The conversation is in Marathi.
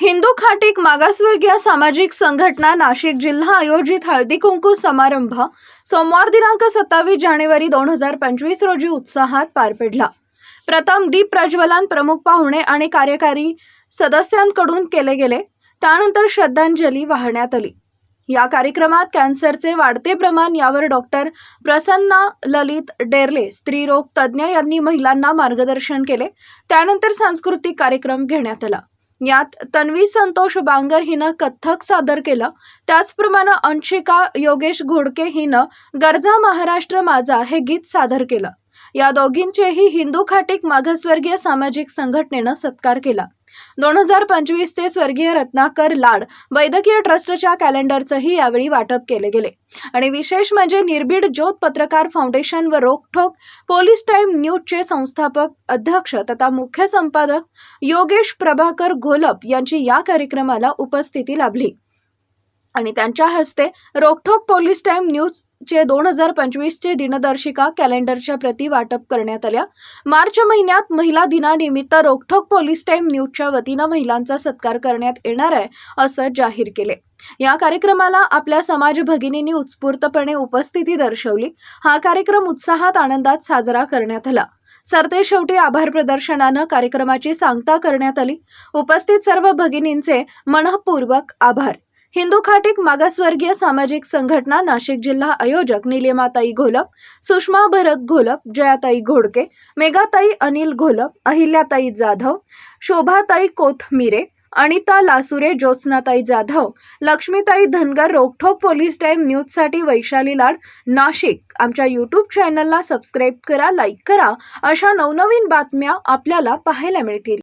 हिंदू खाटीक मागासवर्गीय सामाजिक संघटना नाशिक जिल्हा आयोजित हळदी कुंकू समारंभ सोमवार दिनांक सत्तावीस जानेवारी दोन हजार पंचवीस रोजी उत्साहात पार पडला. प्रथम दीप प्रज्वलन प्रमुख पाहुणे आणि कार्यकारी सदस्यांकडून केले गेले. त्यानंतर श्रद्धांजली वाहण्यात आली. या कार्यक्रमात कॅन्सरचे वाढते प्रमाण यावर डॉक्टर प्रसन्ना ललित डेरले स्त्रीरोग तज्ज्ञ यांनी महिलांना मार्गदर्शन केले. त्यानंतर सांस्कृतिक कार्यक्रम घेण्यात आला. यात तन्वी संतोष बांगर हिनं कथ्थक सादर केलं. त्याचप्रमाणे अंशिका योगेश घोडके हिनं गरजा महाराष्ट्र माझा हे गीत सादर केलं. या दोघींचेही हिंदू खाटीक मागासवर्गीय सामाजिक संघटनेनं सत्कार केला. दोन हजार पंचवीसचे स्वर्गीय रत्नाकर लाड वैद्यकीय ट्रस्टच्या कॅलेंडरचंही यावेळी वाटप केले गेले. आणि विशेष म्हणजे निर्भीड ज्योत पत्रकार फाउंडेशन व रोखठोक पोलीस टाईम न्यूजचे संस्थापक अध्यक्ष तथा मुख्य संपादक योगेश प्रभाकर घोलप यांची या कार्यक्रमाला उपस्थिती लाभली. आणि त्यांच्या हस्ते रोकठोक पोलीस टाईम चे दोन हजार पंचवीसचे दिनदर्शिका कॅलेंडरच्या प्रती वाटप करण्यात आल्या. मार्च महिन्यात महिला दिनानिमित्त रोखोक पोलीस टाईम न्यूजच्या वतीनं महिलांचा सत्कार करण्यात येणार आहे असं जाहीर केले. या कार्यक्रमाला आपल्या समाज भगिनींनी उत्स्फूर्तपणे उपस्थिती दर्शवली. हा कार्यक्रम उत्साहात आनंदात साजरा करण्यात आला. सरते शेवटी आभार प्रदर्शनानं कार्यक्रमाची सांगता करण्यात आली. उपस्थित सर्व भगिनींचे मनःपूर्वक आभार. हिंदू खाटीक मागासवर्गीय सामाजिक संघटना नाशिक जिल्हा आयोजक निलिमाताई घोलप सुषमा भरत घोलप जयाताई घोडके मेघाताई अनिल घोलप अहिल्याताई जाधव शोभाताई कोथमिरे अनिता लासुरे ज्योत्स्नाताई जाधव लक्ष्मीताई धनगर रोखोक पोलीस टाईम न्यूजसाठी वैशाली लाड नाशिक. आमच्या यूट्यूब चॅनलला सबस्क्राईब करा लाईक करा अशा नवनवीन बातम्या आपल्याला पाहायला मिळतील.